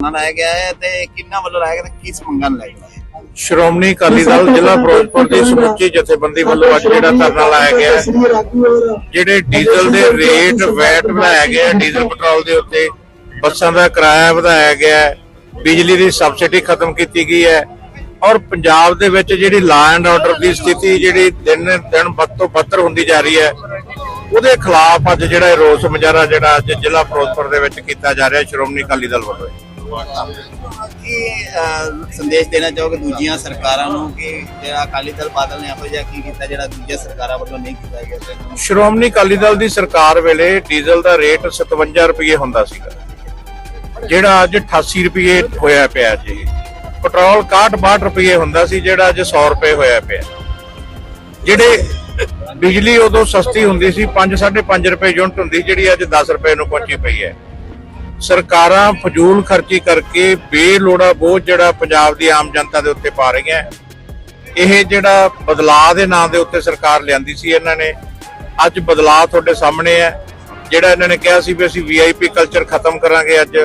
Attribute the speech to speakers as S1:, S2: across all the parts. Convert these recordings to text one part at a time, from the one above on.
S1: ਨਾ ਲਾਇਆ ਗਿਆ ਹੈ ਤੇ ਕਿੰਨਾ ਵੱਲੋਂ ਲਾਇਆ ਗਿਆ ਤੇ ਕਿਸ ਮੰਗਾਂ ਨੂੰ ਲਾਇਆ ਗਿਆ ਹੈ
S2: ਸ਼੍ਰੋਮਣੀ ਅਕਾਲੀ ਦਲ ਜ਼ਿਲ੍ਹਾ ਫਿਰੋਜ਼ਪੁਰ ਦੀ ਸਮੁੱਚੀ ਜਥੇਬੰਦੀ ਵੱਲੋਂ ਅੱਜ ਜਿਹੜਾ ਧਰਨਾ ਲਾਇਆ ਗਿਆ ਹੈ ਜਿਹੜੇ ਡੀਜ਼ਲ ਦੇ ਰੇਟ ਵੈਟ ਵਧਾਇਆ ਗਿਆ ਡੀਜ਼ਲ ਪੈਟਰੋਲ ਦੇ ਉੱਤੇ ਬੱਸਾਂ ਦਾ ਕਿਰਾਇਆ ਵਧਾਇਆ ਗਿਆ ਹੈ, ਬਿਜਲੀ ਦੀ ਸਬਸਿਡੀ ਖਤਮ ਕੀਤੀ ਗਈ ਹੈ ਔਰ ਪੰਜਾਬ ਦੇ ਵਿੱਚ ਜਿਹੜੀ ਲਾ ਐਂਡ ਆਰਡਰ ਦੀ ਸਥਿਤੀ ਜਿਹੜੀ ਦਿਨ ਦਿਨ ਵੱਧ ਤੋਂ ਬੱਤਰ ਹੁੰਦੀ ਜਾ ਰਹੀ ਹੈ ਉਹਦੇ ਖਿਲਾਫ ਅੱਜ ਜਿਹੜਾ ਰੋਸ ਮੁਜ਼ਾਹਰਾ ਜਿਹੜਾ ਅੱਜ ਜ਼ਿਲ੍ਹਾ ਫਿਰੋਜ਼ਪੁਰ ਦੇ ਵਿੱਚ ਕੀਤਾ ਜਾ ਰਿਹਾ ਸ਼੍ਰੋਮਣੀ ਅਕਾਲੀ ਦਲ ਵੱਲੋਂ।
S1: ਕੀ ਸੰਦੇਸ਼ ਦੇਣਾ ਚਾਹੋਗੇ ਦੂਜੀਆਂ ਸਰਕਾਰਾਂ ਨੂੰ ਕਿ ਜਿਹੜਾ ਅਕਾਲੀ ਦਲ ਬਾਦਲ ਨੇ ਇਹੋ ਜਿਹਾ ਕੀ ਕੀਤਾ ਜਿਹੜਾ ਦੂਜੀਆਂ ਸਰਕਾਰਾਂ ਵੱਲੋਂ ਨਹੀਂ ਕੀਤਾ ਗਿਆ
S2: ਸ਼੍ਰੋਮਣੀ ਅਕਾਲੀ ਦਲ ਦੀ ਸਰਕਾਰ ਵੇਲੇ ਡੀਜ਼ਲ ਦਾ ਰੇਟ 57 ਰੁਪਏ ਹੁੰਦਾ ਸੀਗਾ। ਜਿਹੜਾ ਅੱਜ 88 ਰੁਪਏ ਹੋਇਆ ਪਿਆ ਜੀ। ਪੈਟਰੋਲ 61 ਰੁਪਏ ਹੁੰਦਾ ਸੀ, ਜਿਹੜਾ ਅੱਜ 100 ਰੁਪਏ ਹੋਇਆ ਪਿਆ। ਜਿਹੜੇ ਬਿਜਲੀ ਉਦੋਂ ਸਸਤੀ ਹੁੰਦੀ ਸੀ 5 5.5 ਰੁਪਏ ਯੂਨਿਟ ਹੁੰਦੀ, ਜਿਹੜੀ ਅੱਜ 10 ਰੁਪਏ ਨੂੰ ਪਹੁੰਚੀ ਪਈ ਹੈ। ਸਰਕਾਰਾਂ ਫਜ਼ੂਲ ਖਰਚੀ ਕਰਕੇ ਬੇਲੋੜਾ ਬੋਝ ਜਿਹੜਾ ਪੰਜਾਬ ਦੀ ਆਮ ਜਨਤਾ ਦੇ ਉੱਤੇ ਪਾ ਰਹੀਆਂ। ਇਹ ਜਿਹੜਾ ਬਦਲਾਅ ਦੇ ਨਾਂ ਦੇ ਉੱਤੇ ਸਰਕਾਰ ਲਿਆਂਦੀ ਸੀ ਇਹਨਾਂ ਨੇ, ਅੱਜ ਬਦਲਾਅ ਤੁਹਾਡੇ ਸਾਹਮਣੇ ਹੈ। ਜਿਹੜਾ ਇਹਨਾਂ ਨੇ ਕਿਹਾ ਸੀ ਵੀ ਅਸੀਂ ਵੀਆਈਪੀ ਕਲਚਰ ਖਤਮ ਕਰਾਂਗੇ ਅੱਜ।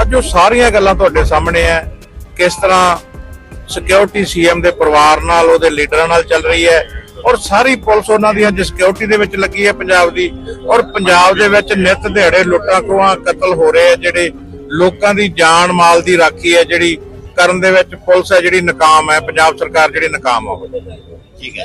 S2: ਅੱਜ ਉਹ ਸਾਰੀਆਂ ਗੱਲਾਂ ਤੁਹਾਡੇ ਸਾਹਮਣੇ ਹੈ। ਕਿਸ ਤਰ੍ਹਾਂ ਸਿਕਿਉਰਿਟੀ ਸੀਐਮ ਦੇ ਪਰਿਵਾਰ ਨਾਲ, ਉਹਦੇ ਲੀਡਰਾਂ ਨਾਲ ਚੱਲ ਰਹੀ ਹੈ। ਔਰ ਸਾਰੀ ਪੁਲਿਸ ਉਹਨਾਂ ਦੀ ਅੱਜ ਸਿਕਿਉਰਿਟੀ ਦੇ ਵਿੱਚ ਲੱਗੀ ਹੈ ਪੰਜਾਬ ਦੀ। ਔਰ ਪੰਜਾਬ ਦੇ ਵਿੱਚ ਨਿਤ ਦਿਹਾੜੇ ਲੁੱਟਾਂ ਖੋਹਾਂ ਕਤਲ ਹੋ ਰਹੇ ਆ, ਜਿਹੜੇ ਲੋਕਾਂ ਦੀ ਜਾਨ ਮਾਲ ਦੀ ਰਾਖੀ ਹੈ, ਜਿਹੜੀ ਕਰਨ ਦੇ ਵਿੱਚ ਪੁਲਿਸ ਹੈ, ਜਿਹੜੀ ਨਾਕਾਮ ਹੈ, ਪੰਜਾਬ ਸਰਕਾਰ ਜਿਹੜੀ ਨਾਕਾਮ ਹੋ
S1: ਠੀਕ ਹੈ।